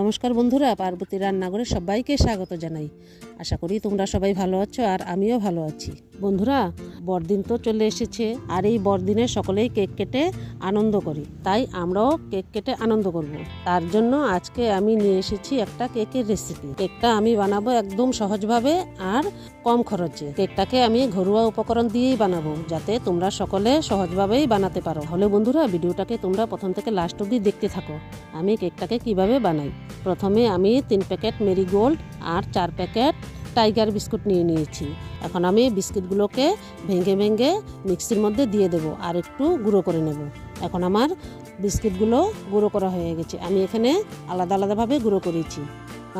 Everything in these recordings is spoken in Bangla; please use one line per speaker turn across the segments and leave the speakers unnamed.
নমস্কার বন্ধুরা, পার্বতী রান্নাঘরে সবাইকে স্বাগত জানাই। আশা করি তোমরা সবাই ভালো আছো আর আমিও ভালো আছি। বন্ধুরা, বড়দিন তো চলে এসেছে আর এই বড়দিনে সকলেই কেক কেটে আনন্দ করি। তাই আমরাও কেক কেটে আনন্দ করব। তার জন্য আজকে আমি নিয়ে এসেছি একটা কেকের রেসিপি কেকটা আমি বানাবো একদম সহজভাবে আর কম খরচে। কেকটাকে আমি ঘরোয়া উপকরণ দিয়েই বানাবো, যাতে তোমরা সকলে সহজভাবেই বানাতে পারো। হলে বন্ধুরা, ভিডিওটাকে তোমরা প্রথম থেকে লাস্ট অব্দি দেখতে থাকো। আমি কেকটাকে কীভাবে বানাই? প্রথমে আমি তিন প্যাকেট মেরিগোল্ড আর চার প্যাকেট টাইগার বিস্কুট নিয়ে নিয়েছি। এখন আমি বিস্কিটগুলোকে ভেঙে ভেঙে মিক্সির মধ্যে দিয়ে দেব আর একটু গুঁড়ো করে নেব। এখন আমার বিস্কিটগুলো গুঁড়ো করা হয়ে গেছে। আমি এখানে আলাদা আলাদাভাবে গুঁড়ো করেছি।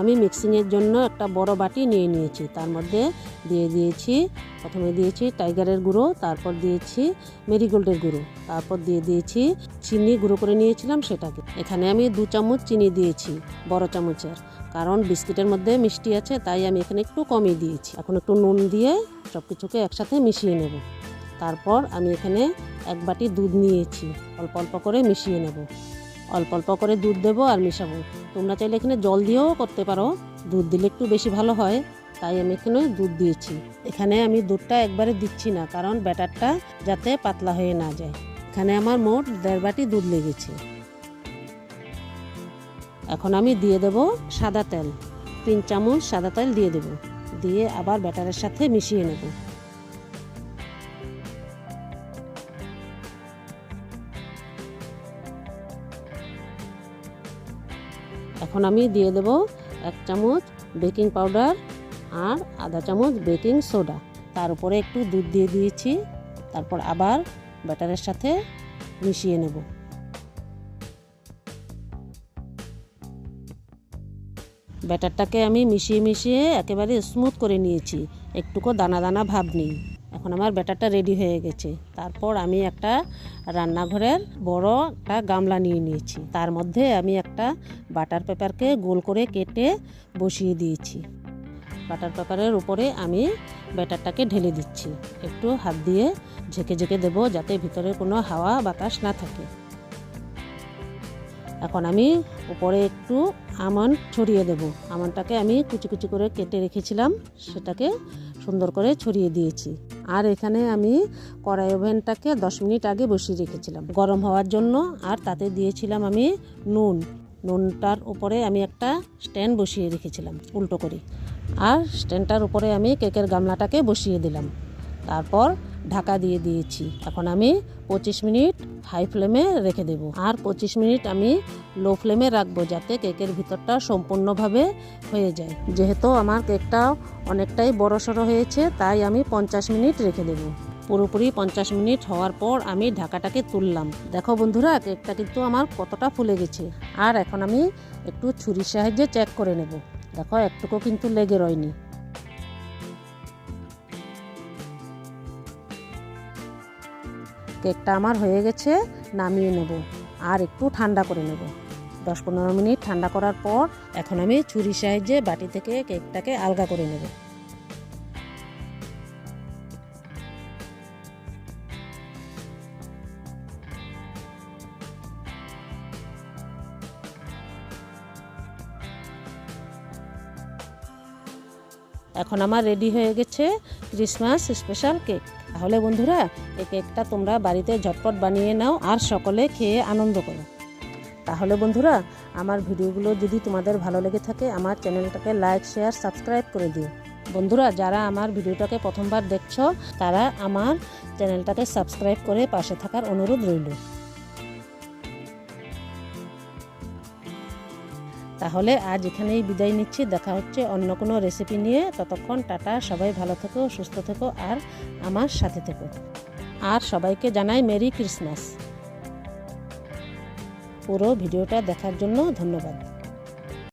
আমি মিক্সিংয়ের জন্য একটা বড় বাটি নিয়ে নিয়েছি। তার মধ্যে দিয়ে দিয়েছি, প্রথমে দিয়েছি টাইগারের গুঁড়ো, তারপর দিয়েছি মেরিগোল্ডের গুঁড়ো, তারপর দিয়ে দিয়েছি চিনি গুঁড়ো করে নিয়েছিলাম সেটাকে। এখানে আমি দু চামচ চিনি দিয়েছি, বড় চামচের, কারণ বিস্কিটের মধ্যে মিষ্টি আছে, তাই আমি এখানে একটু কমই দিয়েছি। এখন একটু নুন দিয়ে সব কিছুকে একসাথে মিশিয়ে নেব। তারপর আমি এখানে এক বাটি দুধ নিয়েছি, অল্প অল্প করে মিশিয়ে নেব। অল্প অল্প করে দুধ দেবো আর মিশাবো। তোমরা চাইলে এখানে জল দিয়েও করতে পারো। দুধ দিলে একটু বেশি ভালো হয়, তাই আমি এখানে দুধ দিয়েছি। এখানে আমি দুধটা একবারে দিচ্ছি না, কারণ ব্যাটারটা যাতে পাতলা হয়ে না যায়। এখানে আমার মোট দেড় বাটি দুধ লেগেছে। এখন আমি দিয়ে দেব সাদা তেল। তিন চামচ সাদা তেল দিয়ে দেব। দিয়ে আবার ব্যাটারের সাথে মিশিয়ে নেব। এখন আমি দিয়ে দেব এক চামচ বেকিং পাউডার আর আধা চামচ বেকিং সোডা। তার উপরে একটু দুধ দিয়ে দিয়েছি, তারপর আবার ব্যাটারের সাথে মিশিয়ে নেব। ব্যাটারটাকে আমি মিশিয়ে মিশিয়ে একেবারে স্মুথ করে নিয়েছি, একটুকু দানা দানা ভাব নেই। এখন আমার ব্যাটারটা রেডি হয়ে গেছে। তারপর আমি একটা রান্নাঘরের বড় একটা গামলা নিয়ে নিয়েছি। তার মধ্যে আমি একটা বাটার পেপারকে গোল করে কেটে বসিয়ে দিয়েছি। বাটার পেপারের উপরে আমি ব্যাটারটাকে ঢেলে দিচ্ছি। একটু হাত দিয়ে ঝেঁকে ঝেঁকে দেবো যাতে ভিতরে কোনো হাওয়া বাতাস না থাকে। এখন আমি উপরে একটু আমন্ড ছড়িয়ে দেব। আমন্ডটাকে আমি কুচি কুচি করে কেটে রেখেছিলাম। সেটাকে সুন্দর করে ছড়িয়ে দিয়েছি। আর এখানে আমি কড়াই ওভেনটাকে দশ মিনিট আগে বসিয়ে রেখেছিলাম। গরম হওয়ার জন্য আর তাতে দিয়েছিলাম আমি নুন। নুনটার উপরে আমি একটা স্ট্যান্ড বসিয়ে রেখেছিলাম, উল্টো করে। আর স্ট্যান্ডটার উপরে আমি কেকের গামলাটাকে বসিয়ে দিলাম। তারপর ঢাকা দিয়ে দিয়েছি। এখন আমি পঁচিশ মিনিট হাই ফ্লেমে রেখে দেব। আর পঁচিশ মিনিট আমি লো ফ্লেমে রাখব যাতে কেকের ভিতরটা সম্পূর্ণভাবে হয়ে যায়। যেহেতু আমার কেকটা অনেকটাই বড় সড়ো হয়েছে, তাই আমি পঞ্চাশ মিনিট রেখে দেব। পুরোপুরি পঞ্চাশ মিনিট হওয়ার পর আমি ঢাকাটাকে তুললাম। দেখো বন্ধুরা, কেকটা কিন্তু আমার কতটা ফুলে গেছে। আর এখন আমি একটু ছুরির সাহায্যে চেক করে নেব। দেখো, একটুকু কিন্তু লেগে রয়নি। কেকটা আমার হয়ে গেছে, নামিয়ে নেব আর একটু ঠান্ডা করে নেব। দশ পনেরো মিনিট ঠান্ডা করার পর এখন আমি ছুরি সাহায্যে বাটি থেকে কেকটাকে আলগা করে নেব। এখন আমার রেডি হয়ে গেছে ক্রিসমাস স্পেশাল কেক তাহলে বন্ধুরা, এই কেকটা তোমরা বাড়িতে ঝটপট বানিয়ে নাও আর সকলে খেয়ে আনন্দ করো। তাহলে বন্ধুরা, আমার ভিডিওগুলো যদি তোমাদের ভালো লেগে থাকে, আমার চ্যানেলটাকে লাইক শেয়ার সাবস্ক্রাইব করে দিও। বন্ধুরা, যারা আমার ভিডিওটাকে প্রথমবার দেখছ, তারা আমার চ্যানেলটাকে সাবস্ক্রাইব করে পাশে থাকার অনুরোধ রইল। তাহলে আজ এখানেই বিদায় নিচ্ছি। দেখা হচ্ছে অন্য কোনো রেসিপি নিয়ে। ততক্ষণ টাটা, সবাই ভালো থেকো, সুস্থ থেকো, আর আমার সাথে থেকো। আর সবাইকে জানাই মেরি ক্রিসমাস। পুরো ভিডিওটা দেখার জন্য ধন্যবাদ।